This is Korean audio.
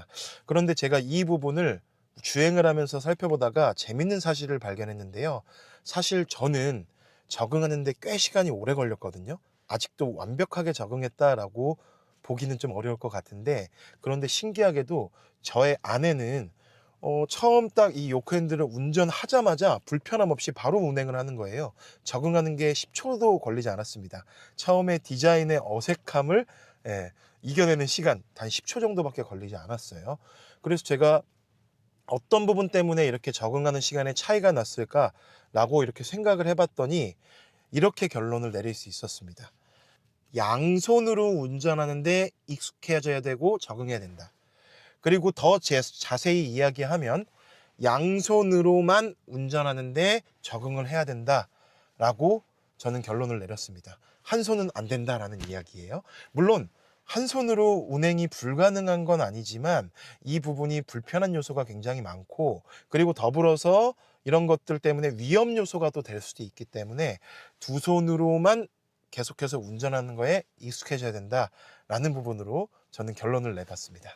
있습니다. 그런데 제가 이 부분을 주행을 하면서 살펴보다가 재밌는 사실을 발견했는데요. 사실 저는 적응하는데 꽤 시간이 오래 걸렸거든요. 아직도 완벽하게 적응했다라고 보기는 좀 어려울 것 같은데 그런데 신기하게도 저의 아내는 어, 처음 딱 이 요크핸들을 운전하자마자 불편함 없이 바로 운행을 하는 거예요. 적응하는 게 10초도 걸리지 않았습니다. 처음에 디자인의 어색함을 예, 이겨내는 시간 단 10초 정도밖에 걸리지 않았어요. 그래서 제가 어떤 부분 때문에 이렇게 적응하는 시간에 차이가 났을까라고 이렇게 생각을 해봤더니 이렇게 결론을 내릴 수 있었습니다. 양손으로 운전하는데 익숙해져야 되고 적응해야 된다. 그리고 더 제- 자세히 이야기하면 양손으로만 운전하는데 적응을 해야 된다라고 저는 결론을 내렸습니다. 한 손은 안 된다라는 이야기예요. 물론 한 손으로 운행이 불가능한 건 아니지만 이 부분이 불편한 요소가 굉장히 많고 그리고 더불어서 이런 것들 때문에 위험 요소가 또 될 수도 있기 때문에 두 손으로만 계속해서 운전하는 거에 익숙해져야 된다라는 부분으로 저는 결론을 내봤습니다.